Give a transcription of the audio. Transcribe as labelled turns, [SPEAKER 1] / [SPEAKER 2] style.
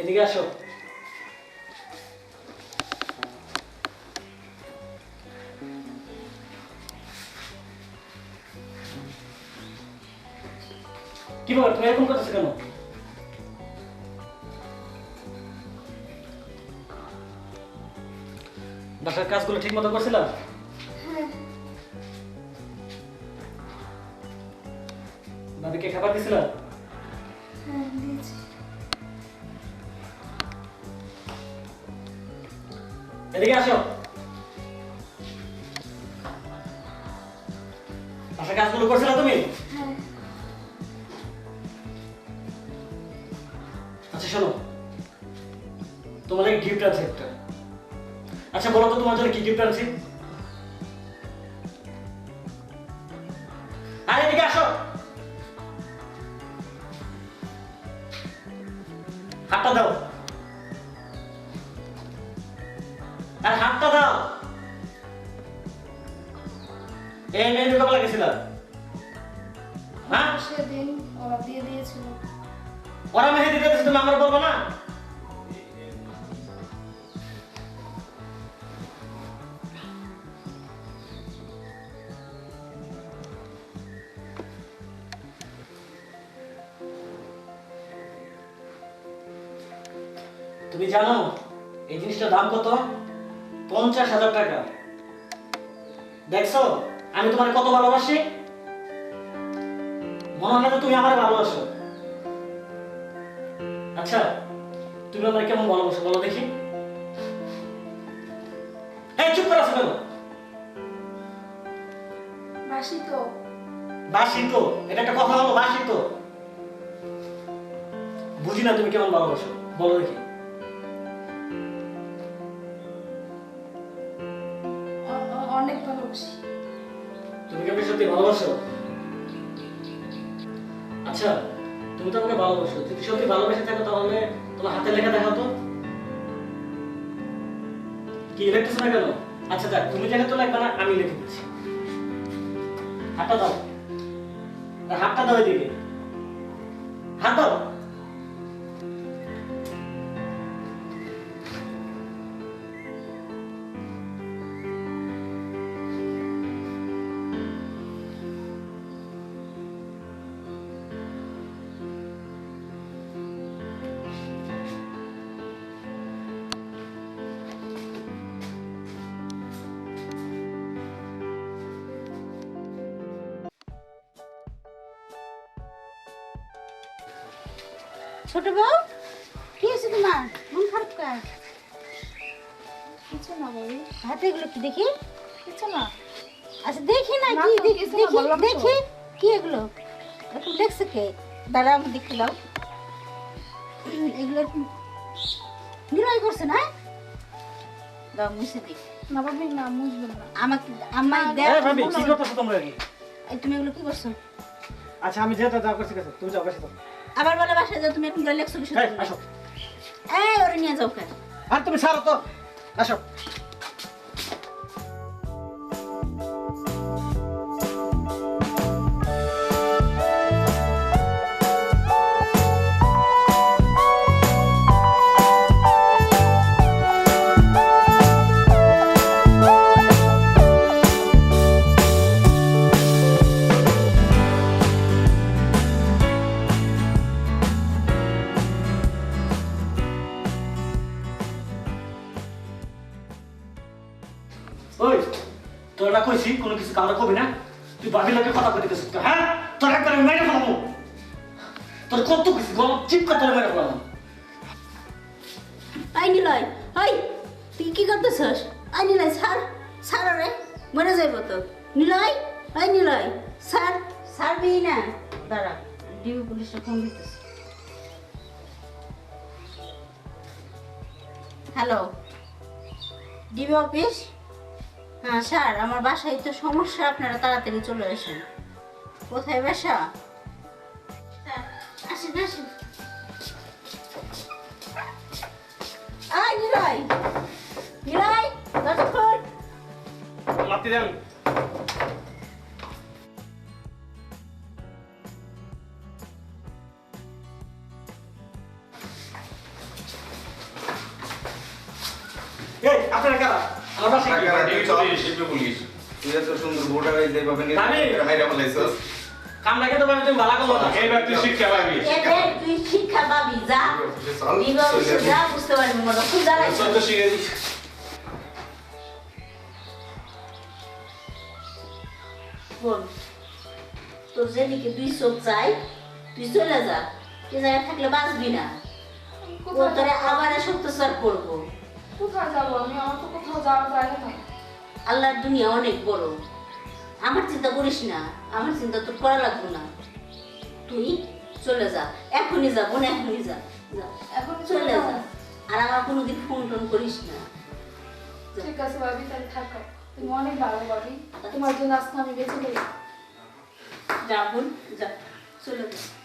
[SPEAKER 1] এদিকে আসো। কি ব্যাপার তুমি এরকম করতেছো কেন? বাসার কাজগুলো ঠিক মতো করছিলাম ভাবিকে খাবার দিছিলাম
[SPEAKER 2] হ্যাঁ দিয়েছি।
[SPEAKER 1] এদিকে আসো। কাজগুলো তুমি?
[SPEAKER 2] হ্যাঁ।
[SPEAKER 1] আচ্ছা শোনো। তোমাদের গিফট আছে একটা। আচ্ছা বলো তো তোমার জন্য কি গিফট আনছি? আরে এদিকে আসো। হাতটা দাও। দাও এই মেয়ে কবে হ্যাঁ
[SPEAKER 2] সেদিন ওরা দিয়ে দিয়েছিল।
[SPEAKER 1] ওরা মেহেদি দিতেছে তুমি আমার বলব না? তুমি জানো এই জিনিসটার দাম কত? পঞ্চাশ হাজার টাকা। দেখছ? আমি তোমার কত ভালোবাসি? মনে হয় না তুমি আমার ভালোবাসো। আচ্ছা তুমি আমার কেমন ভালোবাসো বলো দেখি। এই চুপ করে আছো কেন?
[SPEAKER 2] বাসি তো।
[SPEAKER 1] বাসি তো। এটা একটা কথা হলো বাসি তো। বুঝি না তুমি কেমন ভালোবাসো। বলো দেখি।
[SPEAKER 2] ভালোবাসো?
[SPEAKER 1] আচ্ছা তুমি তো আমাকে ভালোবাসো। যদি সত্যি ভালোবেসে থাকো, তাহলে তোমার হাতে লেখা দেখাও তো। কি লিখতেছো না কেন? আচ্ছা দেখ, তুমি লেখা তো লাগবে না, আমি লিখে দিচ্ছি। হাতটা দাও। হাতটা দাও এদিকে। হাত দাও।
[SPEAKER 3] ছোট বউ? কি হয়েছে তোমার? মন খারাপ কার
[SPEAKER 2] কিছু না বাবু
[SPEAKER 3] হাতে এগুলো কি দেখি?
[SPEAKER 2] কিছু না।
[SPEAKER 3] আচ্ছা দেখি না কি দেখি দেখি দেখি কি এগুলো? এরকম দেখছে কে? দাঁড়া আমি দেখতে দাও। এগুলো নিরাই করছে না? দাও মুছে দিই।
[SPEAKER 2] না বাবু না বুঝবেন না।
[SPEAKER 3] আমাকে আমায় দেখ
[SPEAKER 1] ভাবি কি করতেছো তোমরা
[SPEAKER 3] এই তুমি এগুলো কি করছ?
[SPEAKER 1] আচ্ছা আমি যেটা যা করছি কাছে তুমি যাও কাছে
[SPEAKER 3] আবার বলে বাসায় যাও তুমি এখন গেলে লেখছো কিছু
[SPEAKER 1] এই, আসো।
[SPEAKER 3] এই ওরে নিয়ে যাও
[SPEAKER 1] আর তুমি সারো তো। আসো। ওই, তোরা কইছি, কোনো কিছু কাউরে কবি না? তুই বাবির লোকের কথা কইতে গেছিস হ্যাঁ? তোর একবার মেরে ফেলাবো। তোর কত কিছু গল চিপ করে তোর মেরে ফেলাবো।
[SPEAKER 3] আই নিলয় হাই তুই কি করতেছস? আই নিলয় স্যার স্যার রে মরে যাইব তো। নিলয়, আই নিলয় স্যার ছাড়বি না। দাঁড়া ডিবি পুলিশে ফোন দিতেছে। Hello DB office? স্যার, আমার বাসায় তো সমস্যা, আপনারা তাড়াতাড়ি চলে আসেন। কোথায় বাসা? আসেন আসেন।
[SPEAKER 1] আপনারা কারা?
[SPEAKER 4] তুই পুলিশ তুই এত সুন্দর ভোটার এই যেভাবে
[SPEAKER 1] আমি?
[SPEAKER 4] হাইরা বলাইছস
[SPEAKER 1] কামটাকে তো ভাবি তুমি ভালো
[SPEAKER 5] এইবার তুই শিক্ষা পাবি।
[SPEAKER 3] এদের তুই শিক্ষা পাবি যা। বিবাহ যা বুঝতে পারবি মনে খুব জ্বালাইছে
[SPEAKER 5] সত্য শিখে দিস
[SPEAKER 3] বল। তোর যেদিকে তুই চোখ চাই তুই চলে যা। তুই জায়গায় থাকলে বাঁচবি না। ও তোরে? আবার সত্যসার করব।
[SPEAKER 2] কোথায় যাব? আমি আমার তো কোথাও যাওয়ার জায়গা নাই।
[SPEAKER 3] আল্লাহর দুনিয়া অনেক বড়। আমার চিন্তা করিস না আমার চিন্তা তোর করা লাগবে না। তুই চলে যা এখনই যা বোন এখনই যা।
[SPEAKER 2] এখন
[SPEAKER 3] চলে যা। আর আমার কোনোদিন ফোন টোন করিস না।
[SPEAKER 2] ঠিক আছে ভাবি তাহলে থাকো। তুমি অনেক ভালো ভাবি। তোমার জন্য আজকে আমি বেঁচে গেলাম।
[SPEAKER 3] যা বোন যা চলে যা।